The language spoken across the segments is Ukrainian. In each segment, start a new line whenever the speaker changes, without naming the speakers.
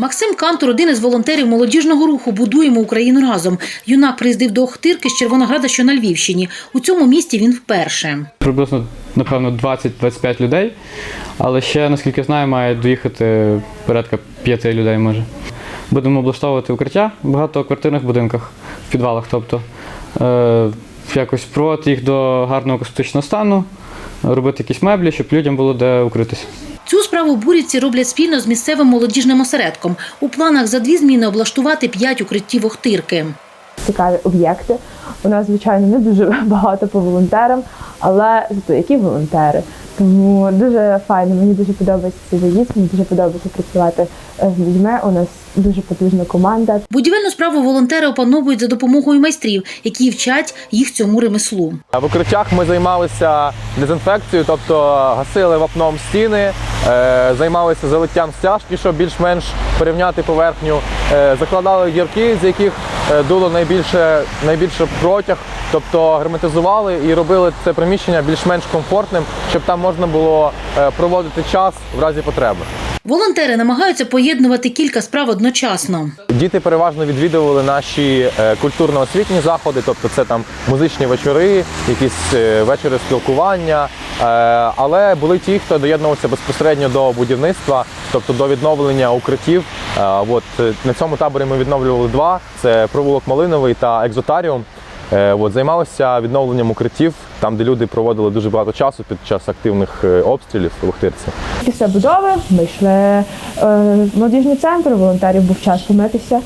Максим Кантор, один із волонтерів молодіжного руху Будуємо Україну разом. Юнак приїздив до Охтирки з Червонограда, що на Львівщині. У цьому місті він вперше.
Приблизно, напевно, 20-25 людей. Але ще, наскільки знаю, має доїхати порядка 5 людей може. Будемо облаштовувати укриття в багатоквартирних будинках, в підвалах, тобто е, якось проводити їх до гарного косметичного стану, робити якісь меблі, щоб людям було де укритися.
Цю справу бурівці роблять спільно з місцевим молодіжним осередком. У планах за дві зміни облаштувати п'ять укриттів Охтирки.
цікаві об'єкти. У нас, звичайно, не дуже багато по волонтерам, але зато які волонтери. Тому дуже файно, мені дуже подобається цей заїзд, мені дуже подобається працювати е, з людьми. У нас дуже потужна команда.
Будівельну справу волонтери опановують за допомогою майстрів, які вчать їх цьому ремеслу.
В укриттях ми займалися дезінфекцією, тобто гасили вапном стіни, займалися залиттям стяжки, щоб більш-менш порівняти поверхню, е, закладали дірки, з яких е, дуло найбільше, найбільше протяг, тобто герметизували і робили це приміщення більш-менш комфортним, щоб там можна було е, проводити час в разі потреби.
Волонтери намагаються поєднувати кілька справ одночасно.
Діти переважно відвідували наші е, культурно-освітні заходи, тобто це там музичні вечори, якісь е, вечори спілкування. Е, Але були ті, хто доєднувався безпосередньо до будівництва, тобто до відновлення укриттів. Е, От е, на цьому таборі ми відновлювали два: це провулок Малиновий та екзотаріум. От, займалися відновленням укриттів, там, де люди проводили дуже багато часу під час активних обстрілів в Охтирці.
Після будови ми йшли е, в молодіжний центр, волонтерів був час помитися,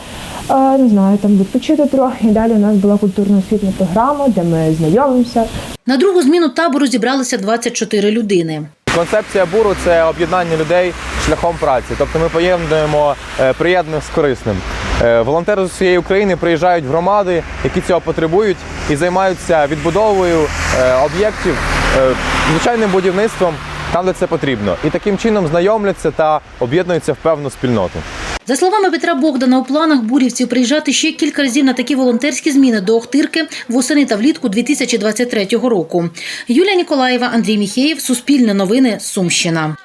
е, не знаю, там відпочити трохи. І далі у нас була культурно-освітня програма, де ми знайомимося.
На другу зміну табору зібралися 24 людини.
Концепція буру це об'єднання людей шляхом праці. Тобто ми поєднуємо е, приємне з корисним. Е, Волонтери з усієї України приїжджають в громади, які цього потребують, і займаються відбудовою е, об'єктів, звичайним будівництвом там, де це потрібно. І таким чином знайомляться та об'єднуються в певну спільноту.
За словами Петра Богдана, у планах бурівців приїжджати ще кілька разів на такі волонтерські зміни до Охтирки восени та влітку 2023 року. Юлія Ніколаєва, Андрій Міхеєв, Суспільне новини, Сумщина.